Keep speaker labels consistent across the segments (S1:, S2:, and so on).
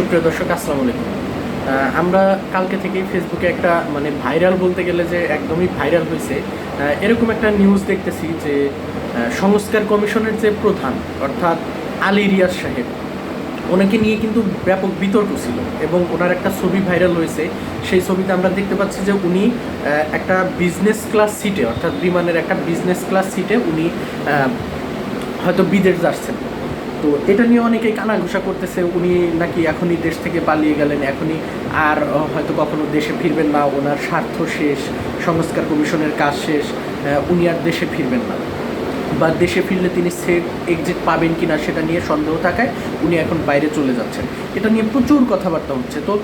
S1: সুপ্রিয় দর্শক, আসসালামু আলাইকুম। আমরা কালকে থেকেই ফেসবুকে একটা মানে ভাইরাল বলতে গেলে যে একদমই ভাইরাল হয়েছে এরকম একটা নিউজ দেখতেছি যে সংস্কার কমিশনের যে প্রধান, অর্থাৎ আলী রিয়াজ সাহেব, ওনাকে নিয়ে কিন্তু ব্যাপক বিতর্ক ছিল এবং ওনার একটা ছবি ভাইরাল হয়েছে। সেই ছবিতে আমরা দেখতে পাচ্ছি যে উনি একটা বিজনেস ক্লাস সিটে অর্থাৎ বিমানের একটা বিজনেস ক্লাস সিটে উনি হয়তো বিদেশ যাচ্ছেন। তো এটা নিয়ে অনেকেই কানাঘুষা করতেছে। উনি নাকি এখনই দেশ থেকে পালিয়ে গেলেন, এখনই। আর হয়তো কখনো দেশে ফিরবেন না, ওনার স্বার্থ শেষ, সংস্কার কমিশনের কাজ শেষ উনি আর দেশে ফিরবেন না। বা দেশে ফিরলে তিনি সেফ এক্সিট পাবেন কি না সেটা নিয়ে সন্দেহ থাকায় উনি এখন বাইরে চলে যাচ্ছেন। এটা নিয়ে প্রচুর কথাবার্তা হচ্ছে। তো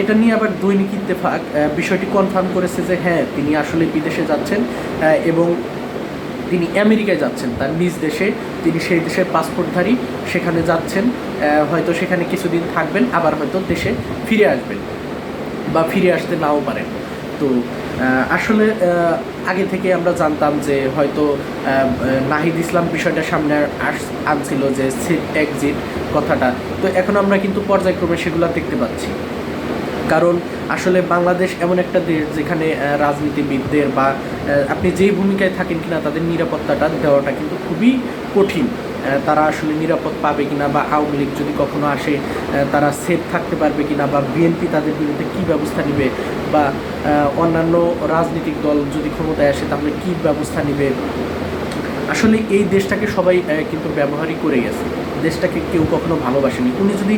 S1: এটা নিয়ে আবার দৈনিক ইত্তেফাক বিষয়টি কনফার্ম করেছে যে হ্যাঁ তিনি আসলে বিদেশে যাচ্ছেন এবং তিনি আমেরিকায় যাচ্ছেন, তার নিজ দেশে। তিনি সেই দেশের পাসপোর্টধারী, সেখানে যাচ্ছেন হয়তো সেখানে কিছুদিন থাকবেন, আবার হয়তো দেশে ফিরে আসবেন বা ফিরে আসতে নাও পারেন। তো আসলে আগে থেকে আমরা জানতাম যে হয়তো নাহিদ ইসলাম বিষয়টা সামনে আস- আনছিল যে সিট এক্সিট কথাটা। তো এখন আমরা কিন্তু পর্যায়ক্রমে সেগুলো দেখতে পাচ্ছি। কারণ আসলে বাংলাদেশ এমন একটা দেশ যেখানে রাজনীতিবিদদের বা আপনি যেই ভূমিকায় থাকেন কিনা তাদের নিরাপত্তাটা দেওয়াটা কিন্তু খুবই কঠিন। তারা আসলে নিরাপদ পাবে কিনা বা আওয়ামী লীগ যদি কখনো আসে তারা সেফ থাকতে পারবে কিনা বা বিএনপি তাদের বিরুদ্ধে কী ব্যবস্থা নেবে বা অন্যান্য রাজনৈতিক দল যদি ক্ষমতায় আসে তাহলে কী ব্যবস্থা নেবে? আসলে এই দেশটাকে সবাই কিন্তু ব্যবহারই করে গেছে। দেশটাকে কেউ কখনো ভালোবাসেনি। উনি যদি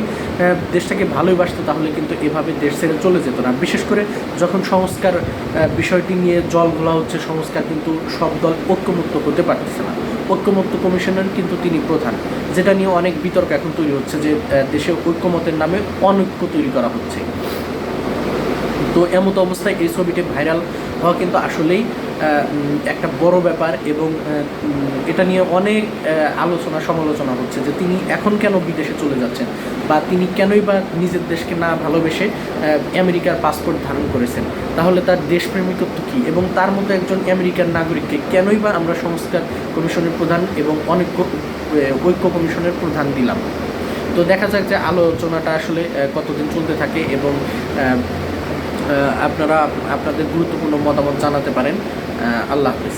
S1: দেশটাকে ভালোবাসতো তাহলে কিন্তু এভাবে দেশ ছেড়ে চলে যেত না। বিশেষ করে যখন সংস্কার বিষয়টি নিয়ে জল ঘোলা হচ্ছে, সংস্কার কিন্তু সব দল ঐক্যমুক্ত হতে পারতেছে না। ঐক্যমুক্ত কমিশনের কিন্তু তিনি প্রধান, যেটা নিয়ে অনেক বিতর্ক এখন তৈরি হচ্ছে যে দেশে ঐক্যমতের নামে অনৈক্য তৈরি করা হচ্ছে। তো এমত অবস্থায় এই ছবিটি ভাইরাল হওয়া কিন্তু আসলেই একটা বড় ব্যাপার এবং এটা নিয়ে অনেক আলোচনা, সমালোচনা হচ্ছে যে তিনি এখন কেন বিদেশে চলে যাচ্ছেন বা তিনি কেনই বা নিজের দেশকে না ভালোবেসে আমেরিকার পাসপোর্ট ধারণ করেছেন। তাহলে তার দেশপ্রেমিকত্ব কী? এবং তার মতো একজন আমেরিকান নাগরিককে কেনই বা আমরা সংস্কার কমিশনের প্রধান এবং অনেক ঐক্য কমিশনের প্রধান দিলাম? তো দেখা যাক যে আলোচনাটা আসলে কতদিন চলতে থাকে এবং আপনারা আপনাদের গুরুত্বপূর্ণ মতামত জানাতে পারেন। আল্লাহ হাফিজ।